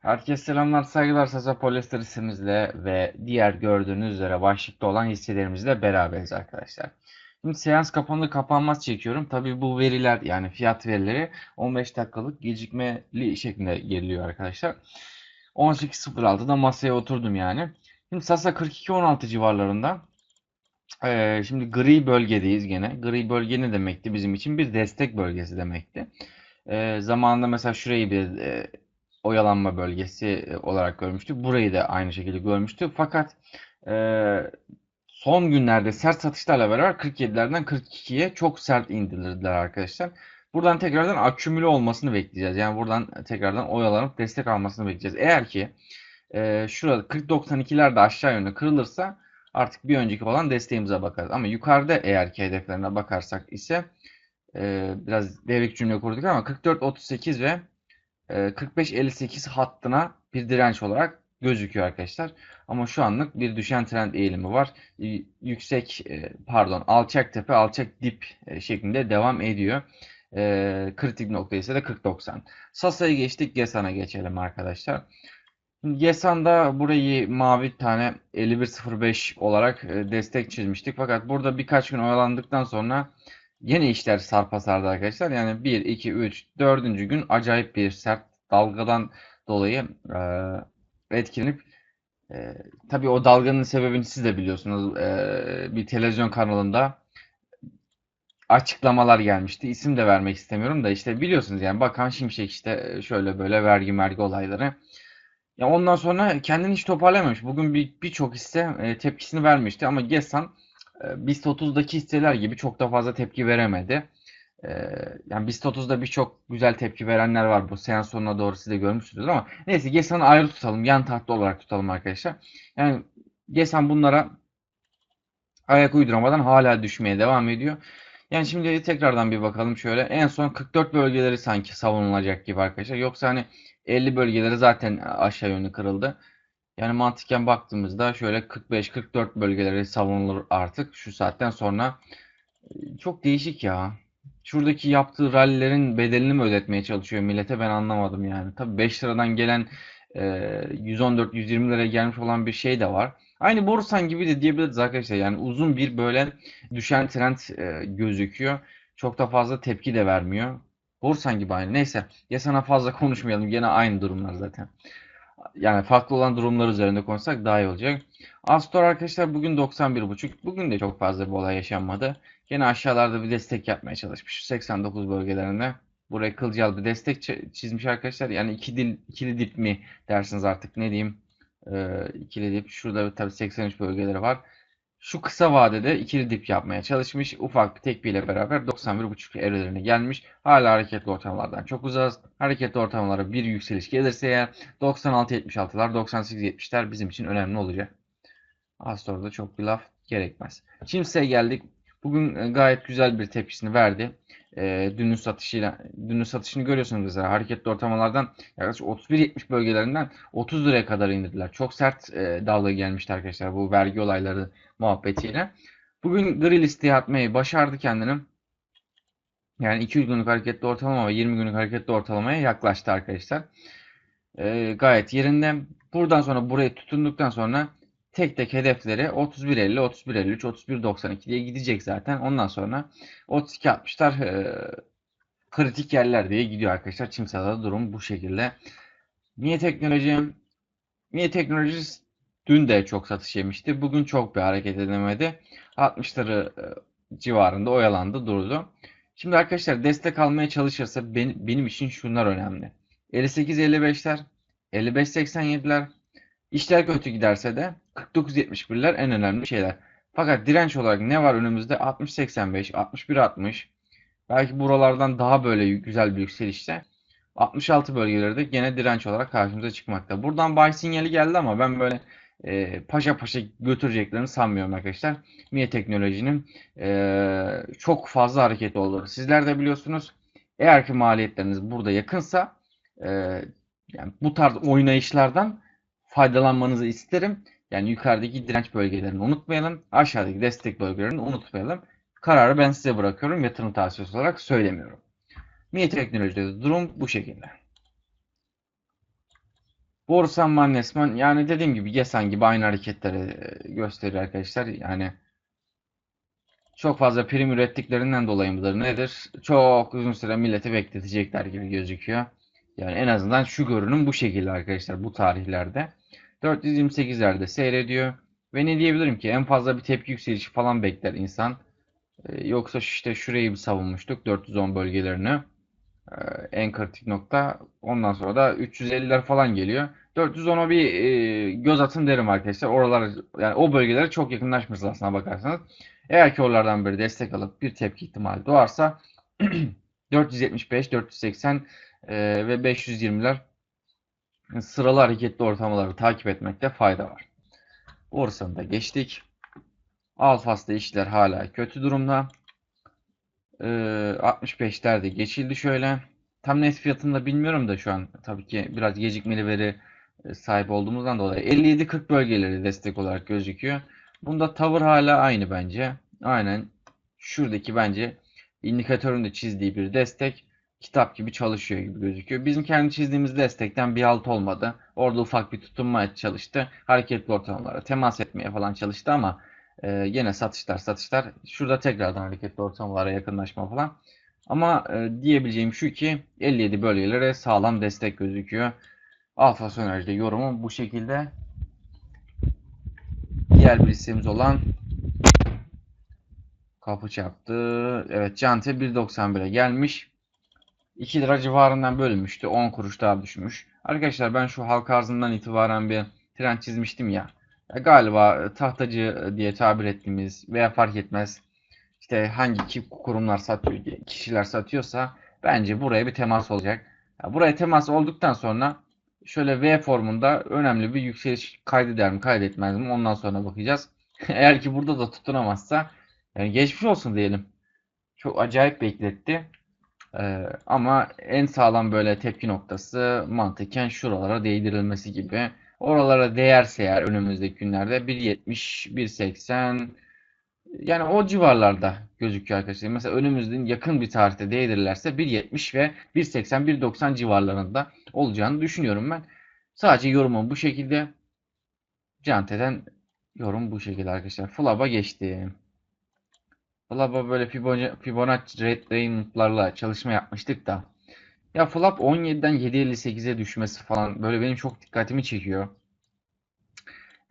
Herkese selamlar, saygılar. Sasa Polyester hissemizle ve diğer gördüğünüz üzere başlıkta olan hisselerimizle beraberiz arkadaşlar. Şimdi seans kapanır kapanmaz çekiyorum. Tabii bu veriler yani fiyat verileri 15 dakikalık gecikmeli şeklinde geliyor arkadaşlar. 18.06'da masaya oturdum yani. Şimdi Sasa 42-16 civarlarında. Ee, şimdi gri bölgedeyiz gene. Gri bölge ne demekti bizim için? Bir destek bölgesi demekti. Ee, zamanında mesela şurayı bir e, oyalanma bölgesi e, olarak görmüştük. Burayı da aynı şekilde görmüştük. Fakat e, son günlerde sert satışlarla beraber 47'lerden 42'ye çok sert indirdiler arkadaşlar. Buradan tekrardan akümüle olmasını bekleyeceğiz. Yani buradan tekrardan oyalanıp destek almasını bekleyeceğiz. Eğer ki e, şurada 40.92'ler de aşağı yönde kırılırsa artık bir önceki olan desteğimize bakarız. Ama yukarıda eğer ki hedeflerine bakarsak ise e, biraz devrik cümle kurduk ama 44.38 ve 45-58 e, hattına bir direnç olarak gözüküyor arkadaşlar. Ama şu anlık bir düşen trend eğilimi var. Yüksek e, pardon alçak tepe alçak dip e, şeklinde devam ediyor. Kritik nokta ise de 40-90. Sasa'ya geçtik. Gesan'a geçelim arkadaşlar. Gesan'da burayı mavi tane 51.05 olarak destek çizmiştik. Fakat burada birkaç gün oyalandıktan sonra Yine işler sarpa sardı arkadaşlar. Yani 1, 2, 3, 4. gün acayip bir sert dalgadan dolayı e, etkilenip e, tabii o dalganın sebebini siz de biliyorsunuz. E, bir televizyon kanalında açıklamalar gelmişti. İsim de vermek istemiyorum da işte biliyorsunuz yani Bakan Şimşek işte şöyle böyle vergi mergi olayları. Ya ondan sonra kendini hiç toparlamamış. Bugün birçok bir hisse e, tepkisini vermişti ama Gesan e, BIST 30'daki hisseler gibi çok da fazla tepki veremedi. E, yani BIST 30'da birçok güzel tepki verenler var. Bu seans sonuna doğru siz de görmüşsünüz ama neyse GESAN'ı ayrı tutalım. Yan tahta olarak tutalım arkadaşlar. Yani GESAN bunlara ayak uyduramadan hala düşmeye devam ediyor. Yani şimdi tekrardan bir bakalım şöyle. En son 44 bölgeleri sanki savunulacak gibi arkadaşlar. Yoksa hani 50 bölgeleri zaten aşağı yönlü kırıldı. Yani mantıken baktığımızda şöyle 45-44 bölgeleri savunulur artık şu saatten sonra. Çok değişik ya. Şuradaki yaptığı rallilerin bedelini mi ödetmeye çalışıyor millete ben anlamadım yani. Tabii 5 liradan gelen 114-120 liraya gelmiş olan bir şey de var. Aynı Borusan gibi de diyebiliriz arkadaşlar. Yani uzun bir böyle düşen trend gözüküyor. Çok da fazla tepki de vermiyor. Borusan gibi aynı. Neyse. Ya sana fazla konuşmayalım. Gene aynı durumlar zaten yani farklı olan durumlar üzerinde konuşsak daha iyi olacak. Astor arkadaşlar bugün 91.5. Bugün de çok fazla bir olay yaşanmadı. Yine aşağılarda bir destek yapmaya çalışmış. 89 bölgelerinde. Buraya kılcal bir destek çizmiş arkadaşlar. Yani iki dil, ikili dip mi dersiniz artık ne diyeyim. Ee, ikili dip. Şurada tabii 83 bölgeleri var. Şu kısa vadede ikili dip yapmaya çalışmış. Ufak bir tekbiyle beraber 91.5 evrelerine gelmiş. Hala hareketli ortamlardan çok uzağız. Hareketli ortamlara bir yükseliş gelirse eğer 96-76'lar 98-70'ler bizim için önemli olacak. Astor'da çok bir laf gerekmez. Şimdi size geldik. Bugün e, gayet güzel bir tepkisini verdi. E, dünün satışıyla dünün satışını görüyorsunuz mesela hareketli ortamalardan yaklaşık 31-70 bölgelerinden 30 liraya kadar indirdiler. Çok sert e, dalga gelmişti arkadaşlar bu vergi olayları muhabbetiyle. Bugün gri listeye atmayı başardı kendini. Yani 200 günlük hareketli ortalama ve 20 günlük hareketli ortalamaya yaklaştı arkadaşlar. E, gayet yerinde. Buradan sonra burayı tutunduktan sonra tek tek hedefleri 31.50, 31.53, 31.92 diye gidecek zaten. Ondan sonra 32.60'lar e, kritik yerler diye gidiyor arkadaşlar. Çimsa'da durum bu şekilde. Niye teknoloji? Niye teknoloji dün de çok satış yemişti. Bugün çok bir hareket edemedi. 60'ları e, civarında oyalandı durdu. Şimdi arkadaşlar destek almaya çalışırsa benim, benim için şunlar önemli. 58-55'ler, 55-87'ler, İşler kötü giderse de 49-71'ler en önemli şeyler. Fakat direnç olarak ne var önümüzde? 60-85, 61-60. Belki buralardan daha böyle güzel bir yükselişte 66 bölgeleri de gene direnç olarak karşımıza çıkmakta. Buradan buy sinyali geldi ama ben böyle e, paşa paşa götüreceklerini sanmıyorum arkadaşlar. Miye Teknoloji'nin e, çok fazla hareket oldu. Sizler de biliyorsunuz. Eğer ki maliyetleriniz burada yakınsa e, yani bu tarz oynayışlardan faydalanmanızı isterim. Yani yukarıdaki direnç bölgelerini unutmayalım. Aşağıdaki destek bölgelerini unutmayalım. Kararı ben size bırakıyorum. Yatırım tavsiyesi olarak söylemiyorum. Miye Teknoloji'de durum bu şekilde. Borsan Mannesman yani dediğim gibi Gesan gibi aynı hareketleri e, gösteriyor arkadaşlar. Yani çok fazla prim ürettiklerinden dolayı mıdır nedir? Çok uzun süre milleti bekletecekler gibi gözüküyor. Yani en azından şu görünüm bu şekilde arkadaşlar bu tarihlerde. 428'lerde seyrediyor. Ve ne diyebilirim ki en fazla bir tepki yükselişi falan bekler insan. Ee, yoksa işte şurayı bir savunmuştuk 410 bölgelerini. Ee, en kritik nokta. Ondan sonra da 350'ler falan geliyor. 410'a bir e, göz atın derim arkadaşlar. Oralar yani o bölgelere çok yakınlaşmışız aslına bakarsanız. Eğer ki oralardan biri destek alıp bir tepki ihtimali doğarsa 475, 480 e, ve 520'ler sıralı hareketli ortamları takip etmekte fayda var. Borsa'nı da geçtik. Alfas'ta işler hala kötü durumda. Ee, 65'lerde geçildi şöyle. Tam net fiyatını da bilmiyorum da şu an tabii ki biraz gecikmeli veri e, sahip olduğumuzdan dolayı 57-40 bölgeleri destek olarak gözüküyor. Bunda tavır hala aynı bence. Aynen şuradaki bence indikatörün de çizdiği bir destek kitap gibi çalışıyor gibi gözüküyor. Bizim kendi çizdiğimiz destekten bir alt olmadı. Orada ufak bir tutunma çalıştı. Hareketli ortamlara temas etmeye falan çalıştı ama e, yine satışlar satışlar. Şurada tekrardan hareketli ortamlara yakınlaşma falan. Ama e, diyebileceğim şu ki 57 bölgelere sağlam destek gözüküyor. Alfa Soner'de yorumu bu şekilde. Diğer bir hissemiz olan kapı çarptı. Evet Cante 1.91'e gelmiş. 2 lira civarından bölünmüştü. 10 kuruş daha düşmüş. Arkadaşlar ben şu halka arzından itibaren bir trend çizmiştim ya. Galiba tahtacı diye tabir ettiğimiz veya fark etmez işte hangi kurumlar satıyor, kişiler satıyorsa bence buraya bir temas olacak. Buraya temas olduktan sonra şöyle V formunda önemli bir yükseliş kaydeder mi kaydetmez mi ondan sonra bakacağız. Eğer ki burada da tutunamazsa yani geçmiş olsun diyelim. Çok acayip bekletti. Ee, ama en sağlam böyle tepki noktası mantıken şuralara değdirilmesi gibi. Oralara değerse eğer önümüzdeki günlerde 1.70, 1.80 yani o civarlarda gözüküyor arkadaşlar. Mesela önümüzün yakın bir tarihte değdirirlerse 1.70 ve 1.80, 1.90 civarlarında olacağını düşünüyorum ben. Sadece yorumum bu şekilde. Cante'den yorum bu şekilde arkadaşlar. Flab'a geçtim. Flab'a böyle Fibonacci Red Rain'larla çalışma yapmıştık da. Ya Flap 17'den 7.58'e düşmesi falan böyle benim çok dikkatimi çekiyor.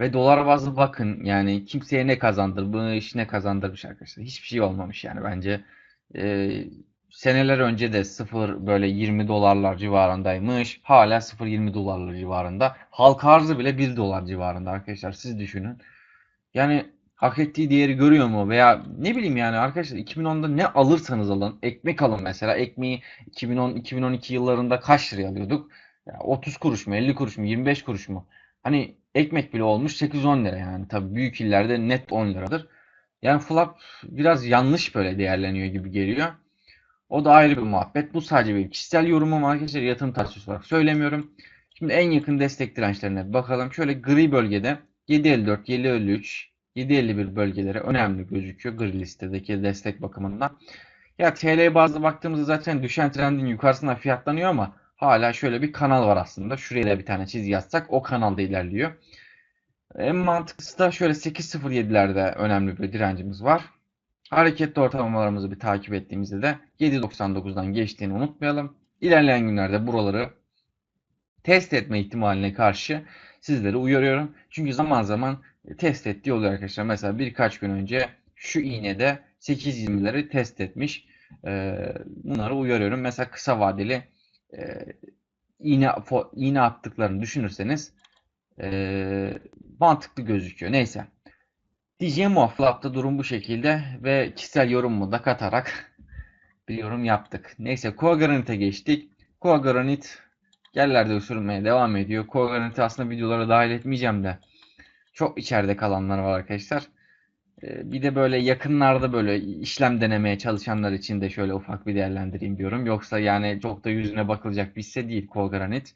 Ve dolar bazlı bakın yani kimseye ne kazandırmış ne kazandırmış arkadaşlar. Hiçbir şey olmamış yani bence. Ee, seneler önce de 0 böyle 20 dolarlar civarındaymış. Hala 0.20 dolarlar civarında. Halka arzı bile 1 dolar civarında arkadaşlar. Siz düşünün. Yani hak ettiği değeri görüyor mu? Veya ne bileyim yani arkadaşlar 2010'da ne alırsanız alın. Ekmek alın mesela. Ekmeği 2010-2012 yıllarında kaç liraya alıyorduk? Ya 30 kuruş mu? 50 kuruş mu? 25 kuruş mu? Hani ekmek bile olmuş 8-10 lira yani. Tabii büyük illerde net 10 liradır. Yani flap biraz yanlış böyle değerleniyor gibi geliyor. O da ayrı bir muhabbet. Bu sadece benim kişisel yorumum arkadaşlar. Yatırım tavsiyesi olarak söylemiyorum. Şimdi en yakın destek dirençlerine bakalım. Şöyle gri bölgede 7.54, 7.53, 7.51 bölgeleri önemli gözüküyor gri listedeki destek bakımından. Ya TL bazlı baktığımızda zaten düşen trendin yukarısına fiyatlanıyor ama hala şöyle bir kanal var aslında. Şuraya da bir tane çizgi yazsak o kanalda ilerliyor. En mantıklısı da şöyle 8.07'lerde önemli bir direncimiz var. Hareketli ortalamalarımızı bir takip ettiğimizde de 7.99'dan geçtiğini unutmayalım. İlerleyen günlerde buraları test etme ihtimaline karşı sizleri uyarıyorum. Çünkü zaman zaman test ettiği oluyor arkadaşlar. Mesela birkaç gün önce şu iğnede 8.20'leri test etmiş. Ee, bunları uyarıyorum. Mesela kısa vadeli e, iğne, iğne attıklarını düşünürseniz e, mantıklı gözüküyor. Neyse. Diyeceğim o hafta durum bu şekilde ve kişisel yorumumu da katarak bir yorum yaptık. Neyse Koagranit'e geçtik. Koagranit yerlerde ısırılmaya devam ediyor. Koagranit'i aslında videolara dahil etmeyeceğim de çok içeride kalanlar var arkadaşlar. Ee, bir de böyle yakınlarda böyle işlem denemeye çalışanlar için de şöyle ufak bir değerlendireyim diyorum. Yoksa yani çok da yüzüne bakılacak bir hisse değil Colgranit.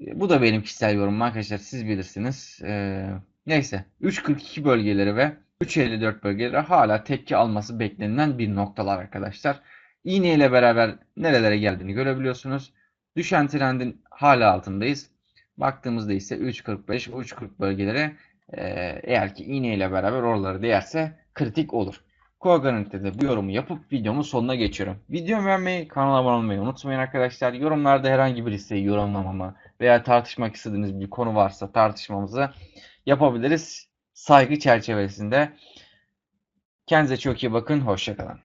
Ee, bu da benim kişisel yorumum arkadaşlar. Siz bilirsiniz. Ee, neyse. 3.42 bölgeleri ve 3.54 bölgeleri hala tepki alması beklenilen bir noktalar arkadaşlar. İğne ile beraber nerelere geldiğini görebiliyorsunuz. Düşen trendin hala altındayız. Baktığımızda ise 3.45, 3.40 bölgeleri e, eğer ki iğne ile beraber oraları değerse kritik olur. Koagaranti'de de bu yorumu yapıp videomun sonuna geçiyorum. Videomu beğenmeyi, kanala abone olmayı unutmayın arkadaşlar. Yorumlarda herhangi bir listeyi yorumlamamı veya tartışmak istediğiniz bir konu varsa tartışmamızı yapabiliriz. Saygı çerçevesinde. Kendinize çok iyi bakın. Hoşçakalın.